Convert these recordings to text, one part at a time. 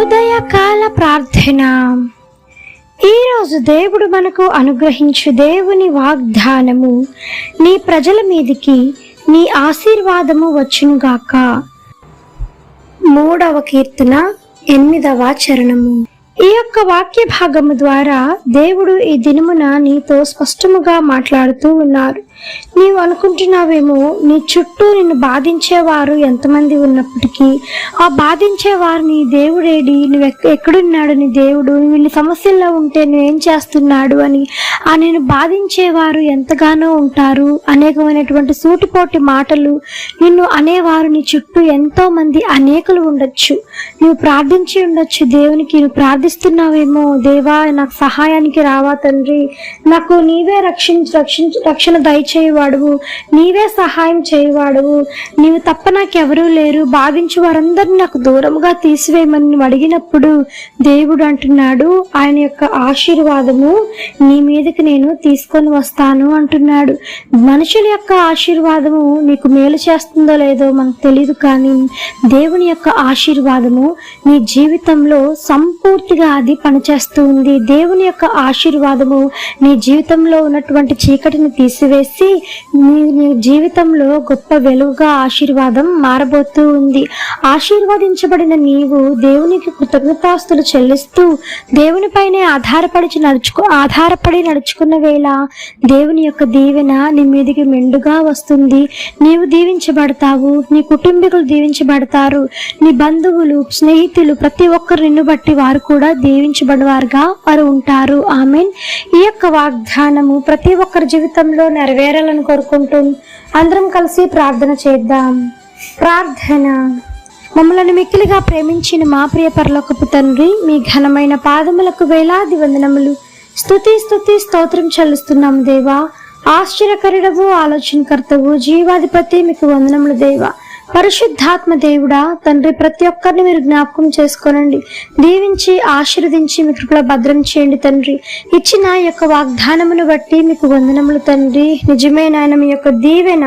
ఉదయకాల ప్రార్థన. ఈరోజు దేవుడు మనకు అనుగ్రహించు దేవుని వాగ్దానము నీ ప్రజల మీదికి నీ ఆశీర్వాదము వచ్చునుగాక. మూడవ కీర్తన ఎనిమిదవ చరణము. ఈ యొక్క వాక్య భాగము ద్వారా దేవుడు ఈ దినమున నీతో స్పష్టముగా మాట్లాడుతూ ఉన్నారు. నీవు అనుకుంటున్నావేమో నీ చుట్టూ నిన్ను బాధించేవారు ఎంతమంది ఉన్నప్పటికీ ఆ బాధించేవారు నీ దేవుడేడి నువ్వు ఎక్కడున్నాడు నీ దేవుడు వీళ్ళు సమస్యల్లో ఉంటే నువ్వేం చేస్తున్నాడు అని ఆ నేను బాధించేవారు ఎంతగానో ఉంటారు అనేకమైనటువంటి సూటిపోటి మాటలు నిన్ను అనేవారు నీ చుట్టూ ఎంతో మంది అనేకులు ఉండొచ్చు. నువ్వు ప్రార్థించి ఉండొచ్చు దేవునికి నువ్వు ప్రార్థిస్తున్నావేమో దేవా నాకు సహాయానికి రావా తండ్రి నాకు నీవే రక్షించు రక్షించు రక్షణ దయచేయవాడువు నీవే సహాయం చేయవాడువు. నీవు తప్ప నాకెవరూ లేరు. భావించి వారందరిని నాకు దూరంగా తీసివేయమని అడిగినప్పుడు దేవుడు అంటున్నాడు ఆయన యొక్క ఆశీర్వాదము నీ మీదకి నేను తీసుకొని వస్తాను అంటున్నాడు. మనుషుల యొక్క ఆశీర్వాదము నీకు మేలు చేస్తుందో లేదో మనకు తెలియదు కానీ దేవుని యొక్క ఆశీర్వాదము నీ జీవితంలో సంపూర్తిగా అది పనిచేస్తూ ఉంది. దేవుని యొక్క ఆశీర్వాదము నీ జీవితంలో ఉన్నటువంటి చీకటిని తీసివేసి నీ మీ జీవితంలో గొప్ప వెలుగుగా ఆశీర్వాదం మారబోతూ ఉంది. ఆశీర్వదించబడిన నీవు దేవునికి కృతజ్ఞతాస్తులు చెల్లిస్తూ దేవునిపైనే ఆధారపడి నడుచుకో ఆధారపడి నడుచుకున్న వేళ దేవుని యొక్క దీవెన నీ మీదకి మెండుగా వస్తుంది. నీవు దీవించబడతావు. నీ కుటుంబీకులు దీవించబడతారు. నీ బంధువులు స్నేహితులు ప్రతి ఒక్కరు నిన్ను బట్టి వారు కూడా దీవించబడవారుగా వారు ఉంటారు. ఆమెన్. ఈ యొక్క వాగ్దానము ప్రతి ఒక్కరి జీవితంలో నెరవేరు చేరాలని కోరుకుంటూ అందరం కలిసి ప్రార్థన చేద్దాం. ప్రార్థన. మమ్మల్ని మిక్కిలిగా ప్రేమించిన మా ప్రియ పరలోకపు తండ్రి మీ ఘనమైన పాదములకు వేలాది వందనములు. స్తుతి స్థుతి స్తోత్రం చెల్లిస్తున్నాము దేవా. ఆశ్చర్యకరుడవు ఆలోచనకర్తవు జీవాధిపతి మీకు వందనములు దేవా. పరిశుద్ధాత్మ దేవుడా తండ్రి ప్రతి ఒక్కరిని మీరు జ్ఞాపకం చేసుకోనండి. దీవించి ఆశీర్వదించి మీ కృపలో భద్రం చేయండి తండ్రి. ఇచ్చిన యొక్క వాగ్దానమును బట్టి మీకు వందనములు తండ్రి. నిజమే నాయన మీ యొక్క దీవెన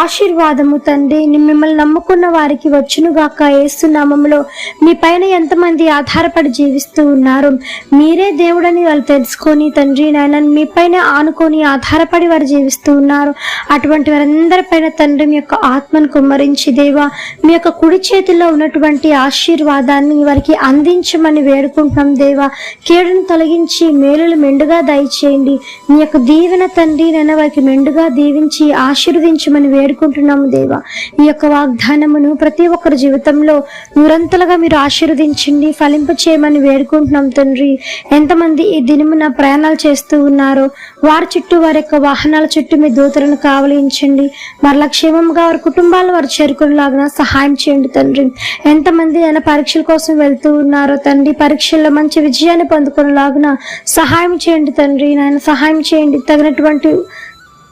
ఆశీర్వాదము తండ్రి. మిమ్మల్ని నమ్ముకున్న వారికి వచ్చునుగాక ఏస్తున్నామంలో మీ పైన ఎంతమంది ఆధారపడి జీవిస్తూ ఉన్నారు మీరే దేవుడని వాళ్ళు తెలుసుకొని తండ్రి నాయన మీ పైన ఆనుకొని ఆధారపడి వారు జీవిస్తూ ఉన్నారు. అటువంటి వారందరిపైన తండ్రి మీ యొక్క ఆత్మను కుమ్మరించి దేవా మీ యొక్క కుడి చేతిలో ఉన్నటువంటి ఆశీర్వాదాన్ని వారికి అందించమని వేడుకుంటున్నాం దేవా. కీడును తొలగించి మేలులు మెండుగా దయచేయండి. మీ యొక్క దీవెన తండ్రి నన్ను వారికి మెండుగా దీవించి ఆశీర్వదించమని వేడుకుంటున్నాము దేవా. ఈ యొక్క వాగ్దానమును ప్రతి ఒక్కరి జీవితంలో నూరంతలుగా మీరు ఆశీర్వదించండి ఫలింప చేయమని వేడుకుంటున్నాం తండ్రి. ఎంతమంది ఈ దినమున ప్రయాణాలు చేస్తూ ఉన్నారో వారి చుట్టూ వారి యొక్క వాహనాల చుట్టూ మీ దూతలను కావలించండి. మరలా క్షేమంగా వారి కుటుంబాలు వారు చేరుకునేలాగా సహాయం చేయండి తండ్రి. ఎంతమంది ఆయన పరీక్షల కోసం వెళ్తూ ఉన్నారో తండ్రి పరీక్షల్లో మంచి విజయాన్ని పొందుకునేలాగా సహాయం చేయండి తండ్రి. నాయన సహాయం చేయండి. తగినటువంటి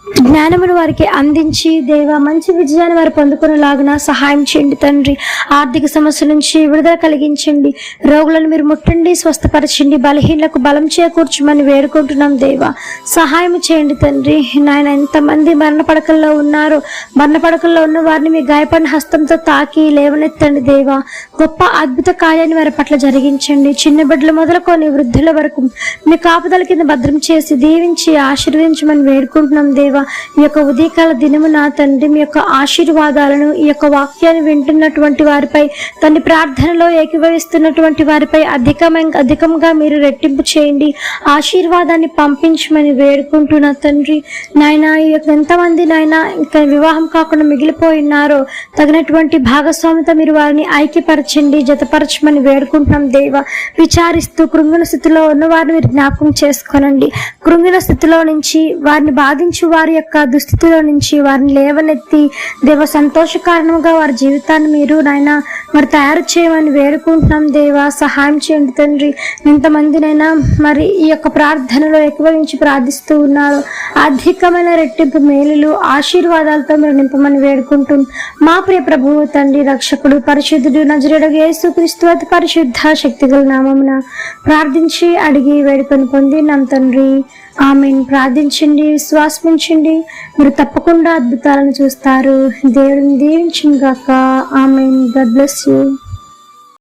జ్ఞానమును వారికి అందించి దేవ మంచి విజయాన్ని వారు పొందుకునేలాగున సహాయం చేయండి తండ్రి. ఆర్థిక సమస్యల నుంచి విడుదల కలిగించండి. రోగులను మీరు ముట్టండి స్వస్థపరచండి బలహీనలకు బలం చేకూర్చమని వేడుకుంటున్నాం దేవ. సహాయం చేయండి తండ్రి. నాయన ఎంతమంది మరణ పడకల్లో ఉన్నారో మరణ పడకల్లో ఉన్న వారిని మీ గాయపడిన హస్తంతో తాకి లేవనెత్తండి దేవ. గొప్ప అద్భుత కార్యాన్ని వారి పట్ల జరిగించండి. చిన్న బిడ్డలు మొదలుకొని వృద్ధుల వరకు మీ కాపుదల కింద భద్రం చేసి దీవించి ఆశీర్వదించమని వేడుకుంటున్నాం దేవా. ఈ యొక్క ఉదయకాల దినమున తండ్రి మీ యొక్క ఆశీర్వాదాలను ఈ యొక్క వాక్యాన్ని వింటున్నటువంటి వారిపై తండ్రి ప్రార్థనలో ఏకీభవిస్తున్నటువంటి వారిపై అధికమైన అధికంగా మీరు రెట్టింపు చేయండి. ఆశీర్వాదాన్ని పంపించమని వేడుకుంటున్నా తండ్రి. నాయన ఈ యొక్క ఎంతమంది నాయన ఇంకా వివాహం కాకుండా మిగిలిపోయి ఉన్నారో తగినటువంటి భాగస్వామితో మీరు వారిని ఐక్యపరచండి జతపరచమని వేడుకుంటున్నాం దేవ. విచారిస్తూ కృంగిన స్థితిలో ఉన్న వారిని మీరు జ్ఞాపకం చేసుకోనండి. కృంగిన స్థితిలో నుంచి వారిని బాధించు వారి యొక్క దుస్థితిలో నుంచి వారిని లేవనెత్తి దేవ సంతోష కారణంగా వారి జీవితాన్ని మీరు నాయన మరి తయారు చేయమని వేడుకుంటున్నాం దేవా. సహాయం చేయండి తండ్రి. ఎంతమందినైనా మరి ఈ యొక్క ప్రార్థనలో ఎక్కువరించి ప్రార్థిస్తూ ఉన్నారు. అధికమైన రెట్టింపు మేలులు ఆశీర్వాదాలతో మీరు నింపమని వేడుకుంటూ మా ప్రియ ప్రభువు తండ్రి రక్షకుడు పరిశుద్ధుడు నజరుడు యేసుక్రీస్తు అతి పరిశుద్ధ శక్తిగల నామమున ప్రార్థించి అడిగి వేడుకొని పొంది నమ్ తండ్రి. ఆమెను. ప్రార్థించండి విశ్వాసించండి మీరు తప్పకుండా అద్భుతాలను చూస్తారు. దేవుడిని దీవించింది గాక ఆమె గడ్ బ్లెస్ యూ.